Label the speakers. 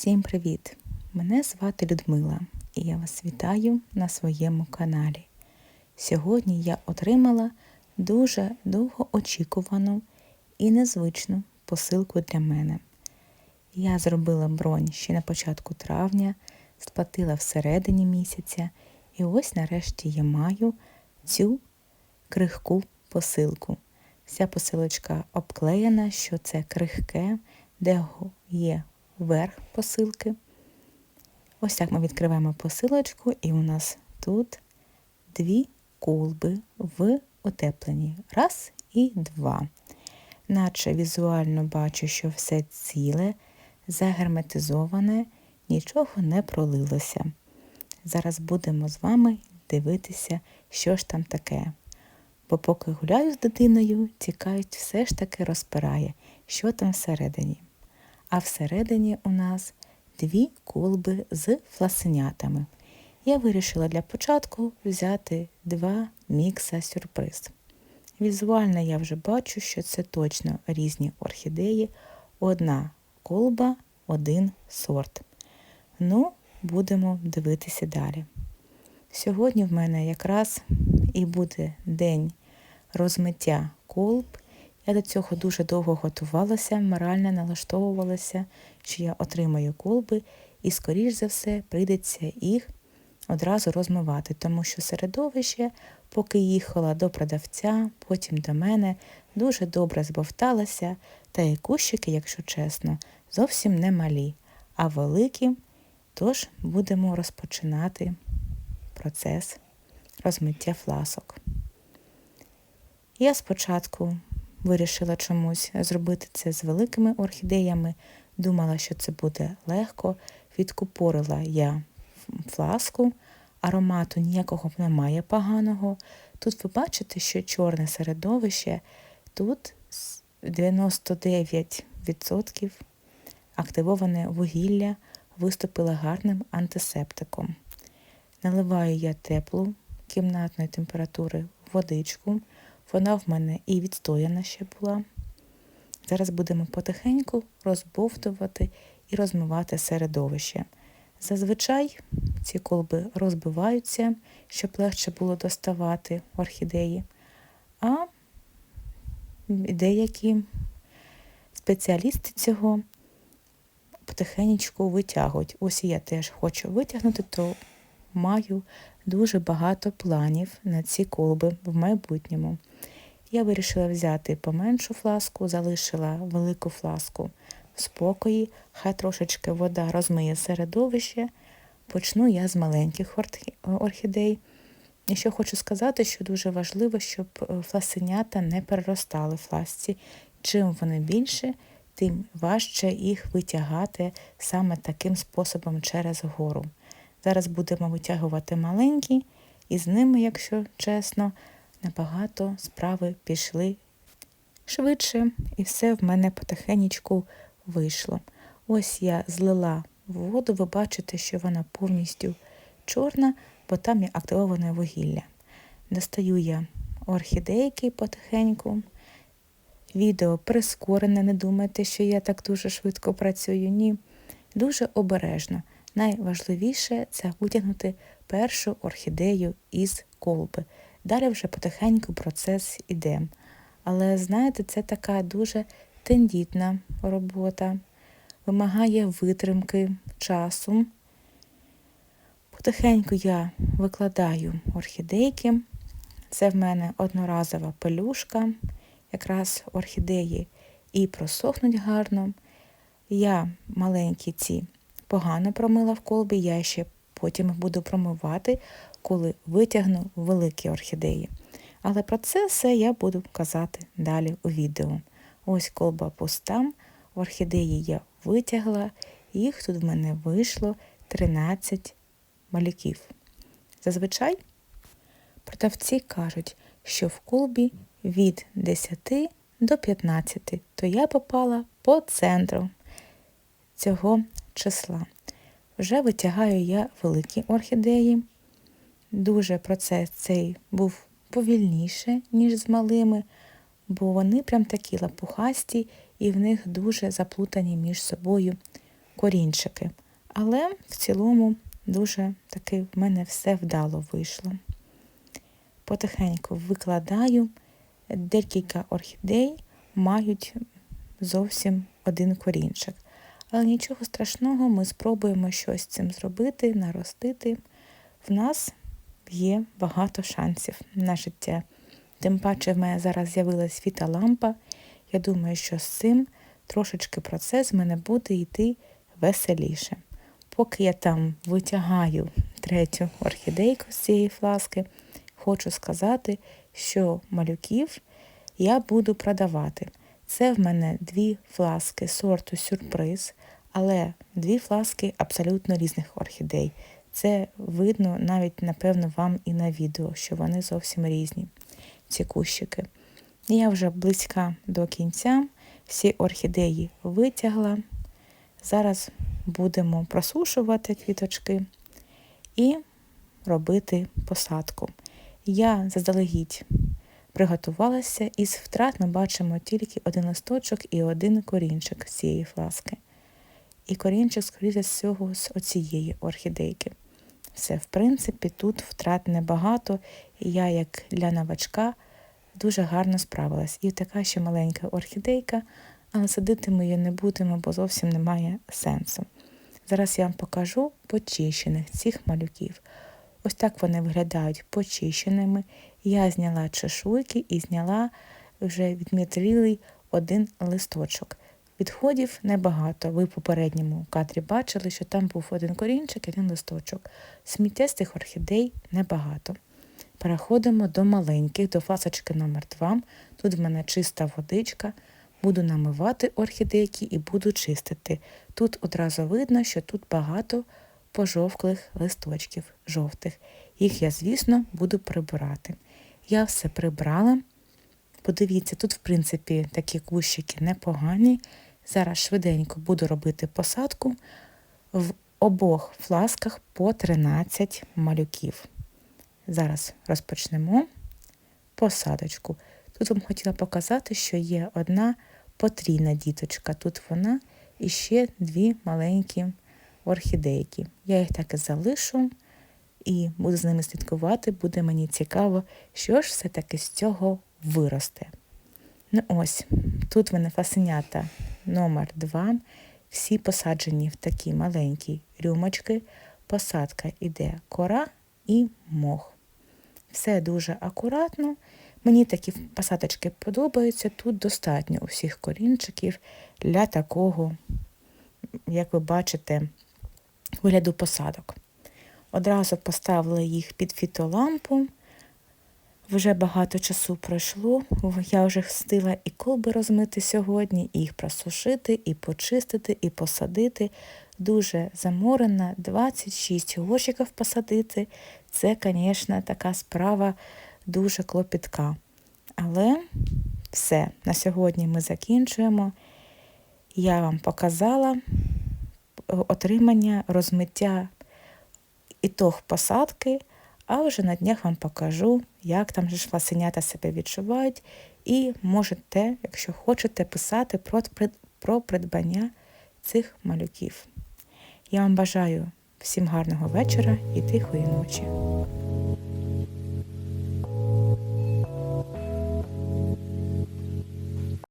Speaker 1: Всім привіт! Мене звати Людмила і я вас вітаю на своєму каналі. Сьогодні я отримала дуже довгоочікувану і незвичну посилку для мене. Я зробила бронь ще на початку травня, сплатила всередині місяця, і ось нарешті я маю цю крихку посилку. Вся посилочка обклеєна, що це крихке, де є верх посилки. Ось так ми відкриваємо посилочку, і у нас тут дві колби в утепленні. Раз і два. Наче візуально бачу, що все ціле, загерметизоване, нічого не пролилося. Зараз будемо з вами дивитися, що ж там таке. Бо поки гуляю з дитиною, цікавість все ж таки розпирає, що там всередині. А всередині у нас дві колби з фласенятами. Я вирішила для початку взяти два мікса сюрприз. Візуально я вже бачу, що це точно різні орхідеї, одна колба, один сорт. Ну, будемо дивитися далі. Сьогодні в мене якраз і буде день розмиття колб. Я до цього дуже довго готувалася, морально налаштовувалася, що я отримаю колби, і, скоріш за все, прийдеться їх одразу розмивати, тому що середовище, поки їхала до продавця, потім до мене, дуже добре збовталася, та і кущики, якщо чесно, зовсім не малі, а великі. Тож будемо розпочинати процес розмиття фласок. Я спочатку вирішила чомусь зробити це з великими орхідеями, думала, що це буде легко. Відкупорила я фласку, аромату ніякого немає поганого. Тут ви бачите, що чорне середовище, тут 99% активоване вугілля виступило гарним антисептиком. Наливаю я теплу кімнатної температури водичку. Вона в мене і відстояна ще була. Зараз будемо потихеньку розбовтувати і розмивати середовище. Зазвичай ці колби розбиваються, щоб легше було доставати орхідеї, а деякі спеціалісти цього потихеньку витягують. Ось я теж хочу витягнути, то маю дуже багато планів на ці колби в майбутньому. Я вирішила взяти поменшу фласку, залишила велику фласку в спокої, хай трошечки вода розмиє середовище. Почну я з маленьких орхідей. І що хочу сказати, що дуже важливо, щоб е, фласенята не переростали в фласці. Чим вони більше, тим важче їх витягати саме таким способом через гору. Зараз будемо витягувати маленькі, і з ними, якщо чесно, набагато справи пішли швидше, і все в мене потихеньку вийшло. Ось я злила воду, ви бачите, що вона повністю чорна, бо там є активоване вугілля. Достаю я орхідейки потихеньку. Відео прискорене, не думайте, що я так дуже швидко працюю. Ні. Дуже обережно. Найважливіше це витягнути першу орхідею із колби. Далі вже потихеньку процес іде. Але, знаєте, це така дуже тендітна робота, вимагає витримки часу. Потихеньку я викладаю орхідейки. Це в мене одноразова пелюшка, якраз орхідеї і просохнуть гарно. Я маленькі ці погано промила в колбі, я ще потім буду промивати, коли витягну великі орхідеї. Але про це все я буду казати далі у відео. Ось колба пуста, орхідеї я витягла, їх тут в мене вийшло 13 малюків. Зазвичай продавці кажуть, що в колбі від 10 до 15, то я попала по центру цього числа. Вже витягаю я великі орхідеї. Дуже процес цей був повільніше, ніж з малими, бо вони прям такі лапухасті і в них дуже заплутані між собою корінчики. Але в цілому дуже таки в мене все вдало вийшло. Потихеньку викладаю. Декілька орхідей мають зовсім один корінчик. Але нічого страшного, ми спробуємо щось з цим зробити, наростити. В нас є багато шансів на життя. Тим паче в мене зараз з'явилась світа лампа. Я думаю, що з цим трошечки процес в мене буде йти веселіше. Поки я там витягаю третю орхідейку з цієї фласки, хочу сказати, що малюків я буду продавати. Це в мене дві фласки сорту сюрприз, але дві фласки абсолютно різних орхідей. Це видно навіть, напевно, вам і на відео, що вони зовсім різні, ці кущики. Я вже близька до кінця, всі орхідеї витягла. Зараз будемо просушувати квіточки і робити посадку. Я заздалегідь приготувалася, із втрат ми бачимо тільки один листочок і один корінчик з цієї фласки. І корінчик, скоріше всього, з оцієї орхідейки. Все, в принципі, тут втрат небагато, і я, як для новачка, дуже гарно справилась. І така ще маленька орхідейка, але садити ми її не будемо, бо зовсім немає сенсу. Зараз я вам покажу почищених цих малюків. Ось так вони виглядають почищеними. Я зняла чешуйки і зняла вже відмітрілий один листочок. Відходів небагато. Ви в попередньому кадрі бачили, що там був один корінчик і один листочок. Сміттєстих орхідей небагато. Переходимо до маленьких, до фасочки номер 2 Тут в мене чиста водичка. Буду намивати орхідейки і буду чистити. Тут одразу видно, що тут багато пожовклих листочків жовтих. Їх я, звісно, буду прибирати. Я все прибрала. Подивіться, тут, в принципі, такі кущики непогані. Зараз швиденько буду робити посадку в обох фласках по 13 малюків. Зараз розпочнемо посадочку. Тут вам хотіла показати, що є одна потрійна діточка. Тут вона і ще дві маленькі орхідейки. Я їх так і залишу і буду з ними слідкувати, буде мені цікаво, що ж все-таки з цього виросте. Ну ось, тут в мене фасенята номер 2 всі посаджені в такі маленькі рюмочки. Посадка іде кора і мох. Все дуже акуратно. Мені такі посадочки подобаються. Тут достатньо усіх корінчиків для такого, як ви бачите, вигляду посадок. Одразу поставила їх під фітолампу. Вже багато часу пройшло. Я вже встигла і колби розмити сьогодні, і їх просушити, і почистити, і посадити. Дуже заморена, 26 горщиків посадити. Це, звісно, така справа дуже клопітка. Але все, на сьогодні ми закінчуємо. Я вам показала отримання розмиття ітог посадки, а вже на днях вам покажу, як там же ж власенята себе відчувають, і можете, якщо хочете, писати про, про придбання цих малюків. Я вам бажаю всім гарного вечора і тихої ночі.